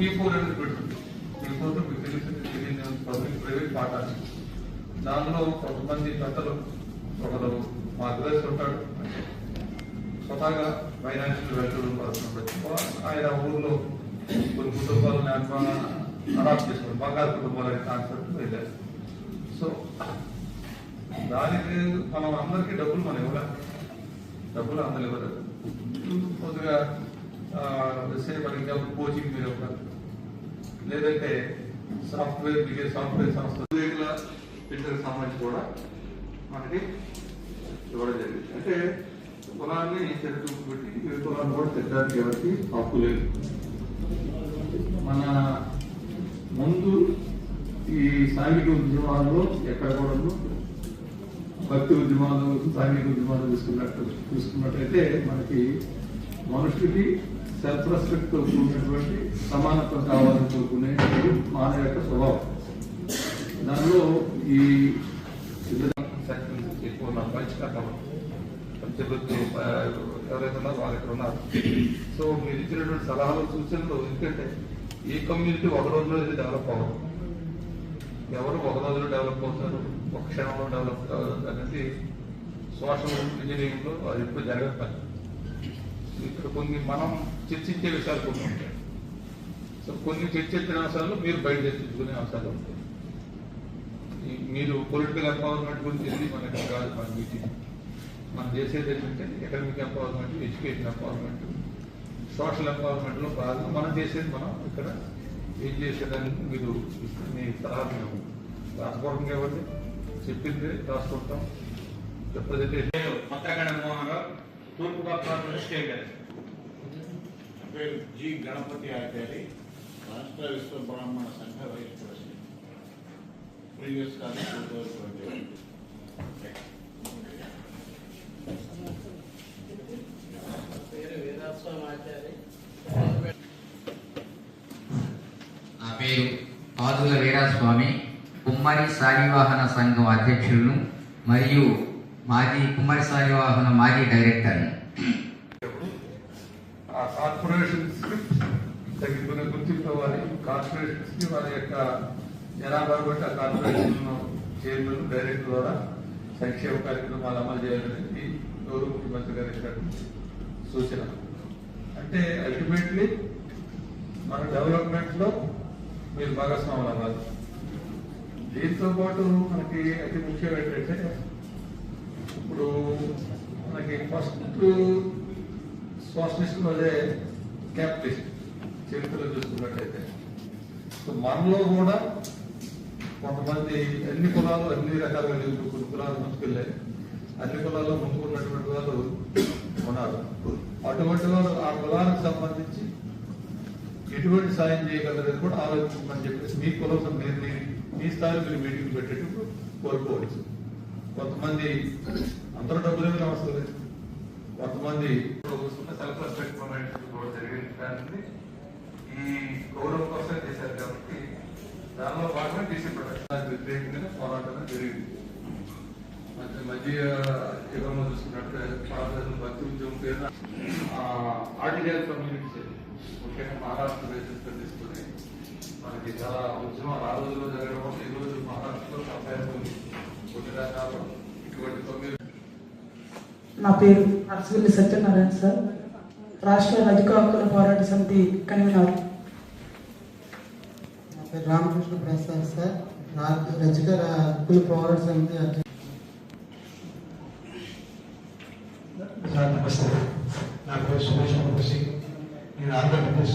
P four అనేది పెడుతుంది P four మీకు తెలిసింది తెలియని పబ్లిక్ ప్రైవేట్ పాఠాలు దానిలో కొంతమంది పెద్దలు ఒకరు మార్గదర్శి ఉంటాడు స్వతహాగా ఫైనాన్షియల్ వెల్టూరు పడుతున్నప్పుడు ఆయన ఊళ్ళో కొన్ని కుటుంబాలను అడాప్ట్ చేసుకుని బంగారు కుటుంబాలు అనే కాన్సెప్ట్ వెళ్ళారు సో దానికి మనం అందరికీ డబ్బులు మనం ఇవ్వలేదు డబ్బులు అందరు ఇవ్వలేదు కొద్దిగా సే కోచింగ్ మీరు లేదంటే సాఫ్ట్వేర్ మీకు సాఫ్ట్వేర్ సంస్థ ఇంటర్ సంబంధించి కూడా మనకి ఇవ్వడం జరిగింది. అంటే కులాన్ని చెరుకు పెట్టి ఈ కులాన్ని కూడా తిట్టడానికి ఎవరికి హక్కు లేదు. మన ముందు ఈ సాంఘిక ఉద్యమాల్లో ఎక్కడ కూడా భక్తి ఉద్యమాలు సాంఘిక ఉద్యమాలు తీసుకున్నట్టు తీసుకున్నట్టయితే మనకి మనుషులకి సెల్ఫ్ రెస్పెక్ట్తో కూడినటువంటి సమానత్వం కావాలని కోరుకునే మానవ యొక్క స్వభావం. దానిలో ఈ ఎక్కువ ఉన్నారు. ఎవరైతే ఉన్నారో వాళ్ళు ఇక్కడ ఉన్నారు. సో మీరు ఇచ్చినటువంటి సలహాలు సూచనలు ఎందుకంటే ఈ కమ్యూనిటీ ఒక రోజులో ఇది డెవలప్ అవ్వదు. ఎవరు ఒక రోజులో డెవలప్ అవుతారు ఒక క్షణంలో డెవలప్ కావాలి అనేది సోషల్ ఇంజనీరింగ్లో అది ఎప్పుడు జరగదు ఇక్కడ కొన్ని మనం చర్చించే విషయాలు కొన్ని ఉంటాయి. సో కొన్ని చర్చించిన అంశాలు మీరు బయట చర్చించుకునే అంశాలు ఉంటాయి మీరు పొలిటికల్ ఎంపవర్మెంట్ గురించి మనకి కాదు మన మీటింగ్ మనం చేసేది ఏంటంటే economic empowerment education empowerment social ఎంపవర్మెంట్లో భాగంగా మనం చేసేది మనం ఇక్కడ ఏం చేసేదానికి మీరు మీ సలహా మేము రాసుకోవడం ఇవ్వండి. చెప్పింది రాసుకుంటాం ప్రజెంటేషన్ పేరు కొత్తగడ మోహన్ రావు తూర్పు గోదావరి నా పేరు G Ganapati Achari Rashtra Vishwa Brahmana Sangha vice president. Previous కాదు టూ థౌజండ్ ట్వంటీ నా పేరు పాదుల వీరాస్వామి. కుమ్మరి శాలివాహన సంఘం అధ్యక్షులను మరియు మాజీ కుమ్మరి వాహన మాజీ డైరెక్టర్. ఆ కార్పొరేషన్స్ తగ్గిపోయిన గుర్తింపు ఇవ్వాలి కార్పొరేషన్స్కి వారి యొక్క జనాభా బట్టి ఆ కార్పొరేషన్ చైర్మన్ డైరెక్టర్ ద్వారా సంక్షేమ కార్యక్రమాలు అమలు చేయాలనేది గౌరవ ముఖ్యమంత్రి గారి సూచన. అంటే అల్టిమేట్లీ మన డెవలప్మెంట్లో మీరు భాగస్వాములు అవ్వాలి. దీంతో పాటు మనకి అతి ముఖ్యం ఏంటంటే ఇప్పుడు మనకి ఫస్ట్ సోషలిస్ట్ అదే క్యాపిటలిస్ట్ చరిత్రలో చూసుకున్నట్టయితే. సో మనలో కూడా కొంతమంది అన్ని కులాలు అన్ని రకాలుగా లేవు. కొన్ని కులాలు ముందుకెళ్ళాయి. అన్ని కులాల్లో ముందుకున్నటువంటి వాళ్ళు ఉన్నారు. అటువంటి వాళ్ళు ఆ కులానికి సంబంధించి ఎటువంటి సాయం చేయగలరని కూడా ఆలోచించమని చెప్పేసి మీ కులం నేను మీ- మీ స్థాయిలో మీరు మీటింగ్ పెట్టేటప్పుడు కోరుకోవచ్చు. కొంతమంది అందరూ డబ్బులు ఏమైనా అవసరం? లేదు కొంతమంది సెల్ఫ్ రెస్పెక్ట్ ప్రొవైడ్ కూడా జరిగింది కానీ ఈ గౌరవం కోసం చేశారు కాబట్టి దానిలో భాగంగా డిసిప్లిన్ వ్యతిరేకంగా పోరాటం జరిగింది. మధ్య మధ్య యుగంలో చూసుకున్నట్టు భక్తి ఉద్యమం పేరు కమ్యూనిటీస్ ముఖ్యంగా మహారాష్ట్ర దేశంతో తీసుకుని మనకి చాలా ఉద్యమాలు ఆ రోజుల్లో జరగడం ఈ రోజు మహారాష్ట్రలో సంపాదన నా పేరు అరసవల్లి సత్యనారాయణ సార్. రాష్ట్ర రజక హక్కుల పోరాట సమితి కన్వీనర్. నా పేరు రామకృష్ణ ప్రసాద్ సార్. రజక హక్కుల పోరాట సమితి నమస్తే నా పేరు సురేష్ నేను ఆంధ్రప్రదేశ్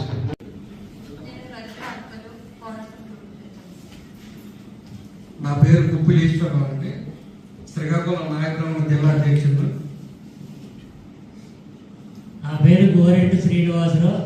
నేను రజత హక్కులు పోరాటం నా పేరు కుప్పిలి ఈశ్వరరావు అండి. శ్రీకాకుళం నాయకురావు జిల్లా అధ్యక్షుడు. నా పేరు గోరెడ్డి శ్రీనివాసరావు.